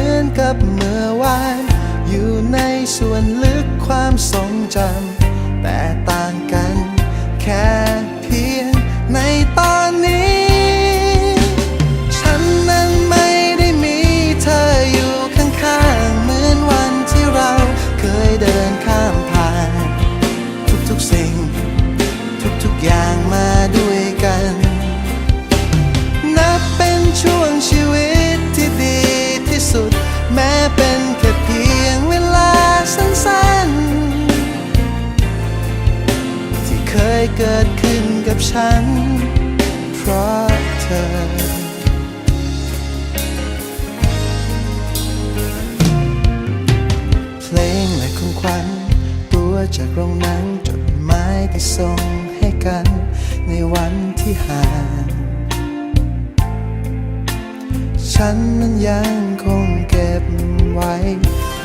อ ส่วนลึกความทรงจำแต่ เคยเกิดขึ้นกับฉัน เพราะเธอเพลงและของขวัญตัวจากโรงหนังจดหมายที่ส่งให้กัน ในวันที่ห่าง ฉันนั้นยังคงเก็บไว้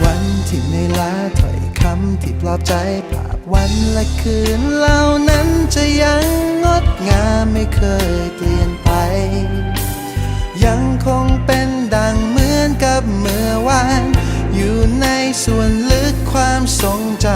วันที่ในอยล้าถ้อยคำที่ปลอบใจภาพวันและคืนเล่า งามไม่เคยเปลี่ยนไป ยังคงเป็นดังเหมือนกับเมื่อวาน อยู่ในส่วนลึกความทรงจำ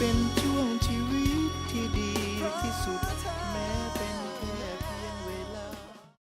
been